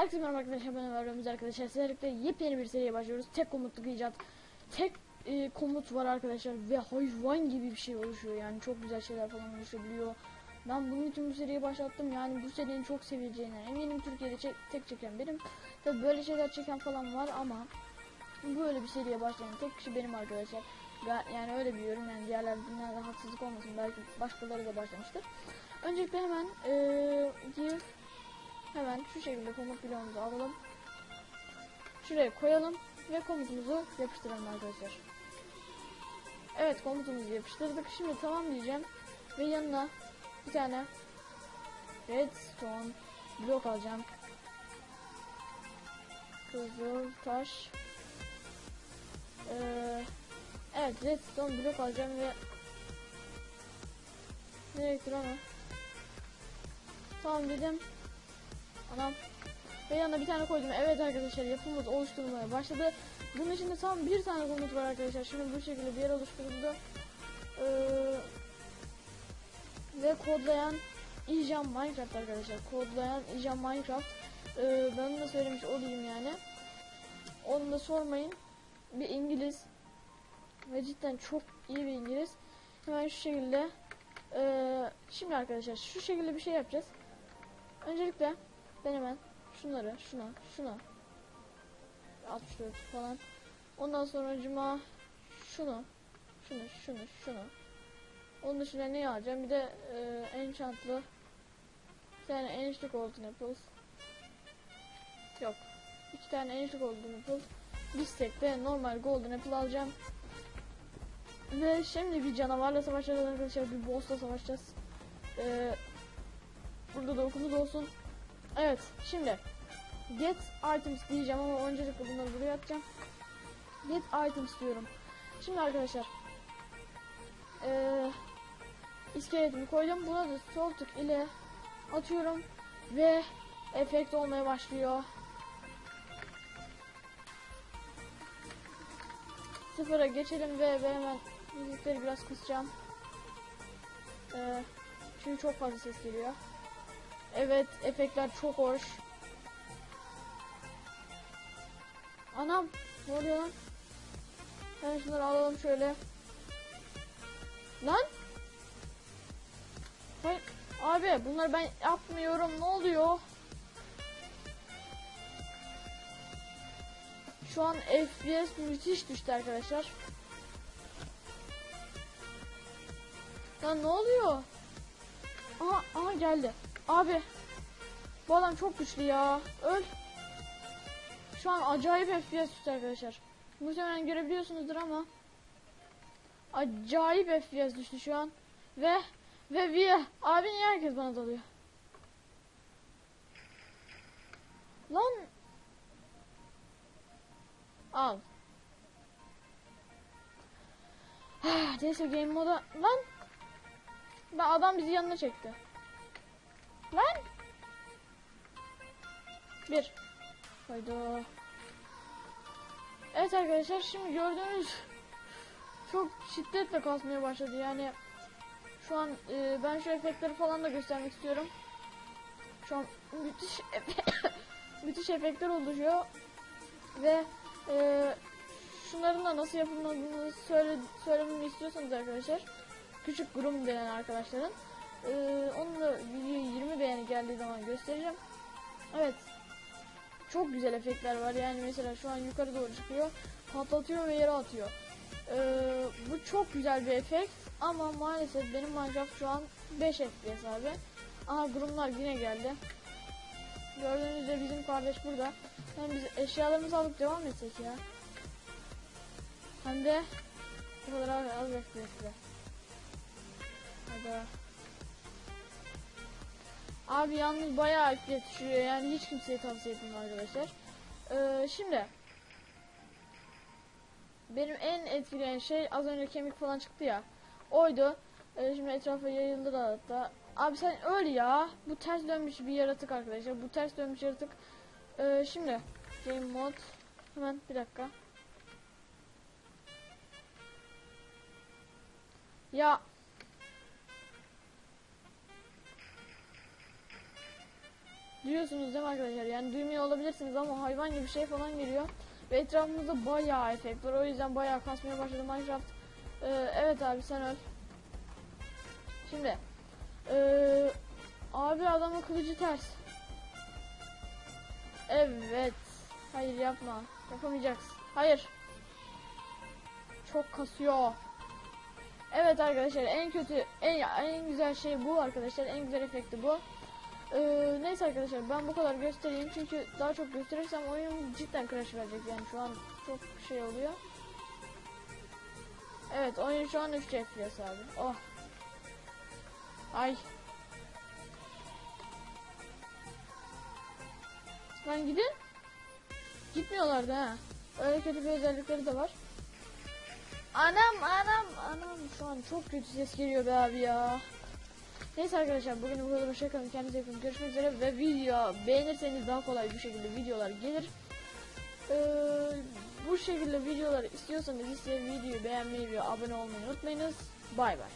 Herkese merhaba arkadaşlar ben Ömer Ramiz arkadaşlar sizlerle yepyeni bir seriye başlıyoruz. Tek komutluk icat. Tek e, komut var arkadaşlar ve hayvan gibi bir şey oluşuyor yani çok güzel şeyler falan oluşabiliyor. Ben bunun için bu seriyi başlattım yani bu serinin çok seveceğinden eminim Türkiye'de çek, tek çeken benim. Tabi böyle şeyler çeken falan var ama böyle bir seriye başlayan tek kişi benim arkadaşlar. Yani öyle biliyorum yani diğerler bunlarda haksızlık olmasın belki başkaları da başlamıştır. Öncelikle hemen e, Hemen şu şekilde komut bloğumuzu alalım. Şuraya koyalım ve komutumuzu yapıştıralım arkadaşlar. Evet komutumuzu yapıştırdık. Şimdi tamam diyeceğim ve yanına bir tane redstone blok alacağım. Kızıl taş. Ee, evet redstone blok alacağım ve nereye gitti lan? Tamam dedim. Anam. Ve yanına bir tane koydum. Evet arkadaşlar yapımız oluşturulmaya başladı. Bunun içinde tam bir tane komut var arkadaşlar. Şimdi bu şekilde bir yer oluşturuldu. Ee, ve kodlayan İjan Minecraft arkadaşlar. Kodlayan İjan Minecraft. Ee, ben de söylemiş olayım yani. Onu da sormayın. Bir İngiliz. Ve cidden çok iyi bir İngiliz. Hemen şu şekilde. Ee, şimdi arkadaşlar şu şekilde bir şey yapacağız. Öncelikle ben hemen şunları, şuna, şuna 64 falan. Ondan sonra cuma şunu, şunu, şunu, şunu. Onun dışında ne alacağım? Bir de e, enchantlı bir tane enchantlı golden apples. Yok. iki tane enchantlı golden apple. Bir stack de normal golden apple alacağım. Ve şimdi bir canavarla savaşacağız arkadaşlar. Bir boss'la savaşacağız. Ee, burada da okumuz olsun. Evet şimdi get items diyeceğim ama öncelikle bunları buraya atacağım. Get items diyorum. Şimdi arkadaşlar ee, iskeletimi koydum. Buna da sol tık ile atıyorum ve efekt olmaya başlıyor. Sıfıra geçelim ve ben hemen müzikleri biraz kısacağım. Ee, çünkü çok fazla ses geliyor. Evet, efektler çok hoş. Anam, ne oluyor lan? Hemen şunları alalım şöyle. Lan? Hayır, abi bunları ben yapmıyorum. Ne oluyor? Şu an FPS müthiş düştü arkadaşlar. Lan ne oluyor? Aha, aha geldi. Abi. Bu adam çok güçlü ya. Öl. Şu an acayip FPS düştü arkadaşlar. Muhtemelen görebiliyorsunuzdur ama. Acayip FPS düştü şu an. Ve ve Via. Abi niye herkes bana dalıyor? Lan. Al. Neyse game moda. Lan. Ben adam bizi yanına çekti. Bir. Hayda. Evet arkadaşlar şimdi gördüğünüz çok şiddetle kasmaya başladı yani şu an e, ben şu efektleri falan da göstermek istiyorum. Şu an müthiş müthiş efektler oluşuyor ve e, şunların da nasıl yapılmadığını söyle, söylememi istiyorsanız arkadaşlar küçük grup denen arkadaşların ee, onu da video 20 beğeni geldiği zaman göstereceğim. Evet. Çok güzel efektler var. Yani mesela şu an yukarı doğru çıkıyor. Patlatıyor ve yere atıyor. Ee, bu çok güzel bir efekt. Ama maalesef benim Minecraft şu an 5 FPS abi. Aha grumlar yine geldi. Gördüğünüz üzere bizim kardeş burada. Hem biz eşyalarımızı alıp devam etsek ya. Hem de bu kadar az FPS'le. Hadi. Abi yalnız bayağı FPS düşüyor yani hiç kimseye tavsiye etmem arkadaşlar. Ee, şimdi benim en etkileyen şey az önce kemik falan çıktı ya. Oydu. Ee, şimdi etrafa yayıldı da hatta. Abi sen öl ya. Bu ters dönmüş bir yaratık arkadaşlar. Bu ters dönmüş yaratık. Ee, şimdi game mod hemen bir dakika. Ya Duyuyorsunuz değil mi arkadaşlar? Yani duymuyor olabilir. yapabilirsiniz ama hayvan gibi şey falan geliyor. Ve etrafımızda bayağı efekt var. O yüzden bayağı kasmaya başladı Minecraft. Ee, evet abi sen öl. Şimdi. Ee, abi adamın kılıcı ters. Evet. Hayır yapma. Yapamayacaksın. Hayır. Çok kasıyor. Evet arkadaşlar en kötü en en güzel şey bu arkadaşlar. En güzel efekti bu. Ee, neyse arkadaşlar ben bu kadar göstereyim çünkü daha çok gösterirsem oyun cidden crash verecek yani şu an çok şey oluyor. Evet oyun şu an 3 FPS abi. Oh. Ay. Lan gidin. Gitmiyorlardı ha. Öyle kötü bir özellikleri de var. Anam anam anam şu an çok kötü ses geliyor be abi ya. Neyse arkadaşlar bugün bu kadar hoşçakalın kendinize iyi bakın görüşmek üzere ve video beğenirseniz daha kolay bir şekilde videolar gelir. Ee, bu şekilde videolar istiyorsanız ise videoyu beğenmeyi ve abone olmayı unutmayınız. Bay bay.